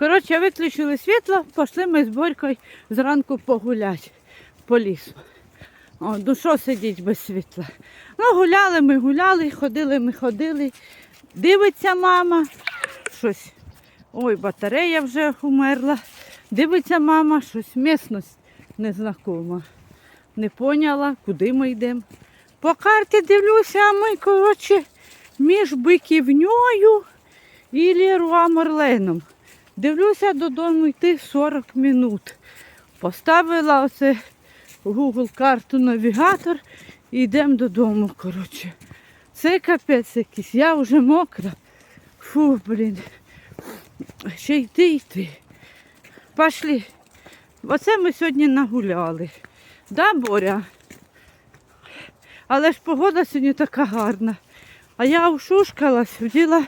Коротше, виключили світло, пішли ми з Борькою зранку погуляти по лісу. О, ну що сидіть без світла? Ну, гуляли ми, гуляли, ходили ми, ходили. Дивиться мама, щось. Ой, батарея вже умерла. Дивиться мама, щось місність незнакома. Не поняла, куди ми йдемо. По карті дивлюся, а ми, коротше, між биківньою і Леруа Мерленом. Дивлюся додому йти 40 минут. Поставила оце Google карту навігатор і йдемо додому. коротше. Це капець якийсь, я вже мокра. Фу, блін. Ще йти йти. Пошли. Оце ми сьогодні нагуляли. Да, Боря? Але ж погода сьогодні така гарна. А я ушушкалась, вділа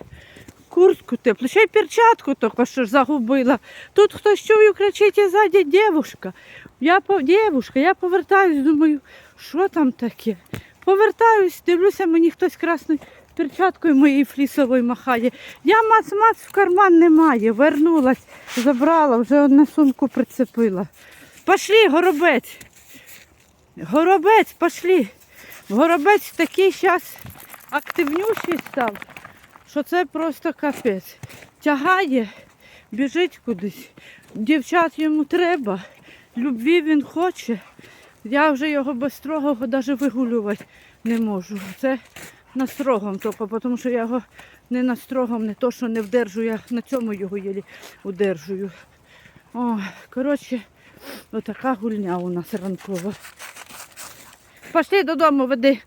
куртку теплу, ще й перчатку тільки що загубила. Тут хтось чую, кричить і ззаді дівушка. Я дівушка, я повертаюсь, думаю, що там таке? Повертаюсь, дивлюся, мені хтось красною перчаткою моєї флісової махає. Я мац-мац в карман немає. Вернулась, забрала, вже одну сумку прицепила. Пошли, горобець. Горобець, пошли. Горобець такий зараз активніший став, що це просто капець. Тягає, біжить кудись. Дівчат йому треба, любві він хоче. Я вже його без строгого навіть вигулювати не можу. Це на строгом тільки, тому що я його не на строгом, не то, що не вдержу, я на цьому його єлі удержую. О, коротше, отака гульня у нас ранкова. Пошли додому, веди.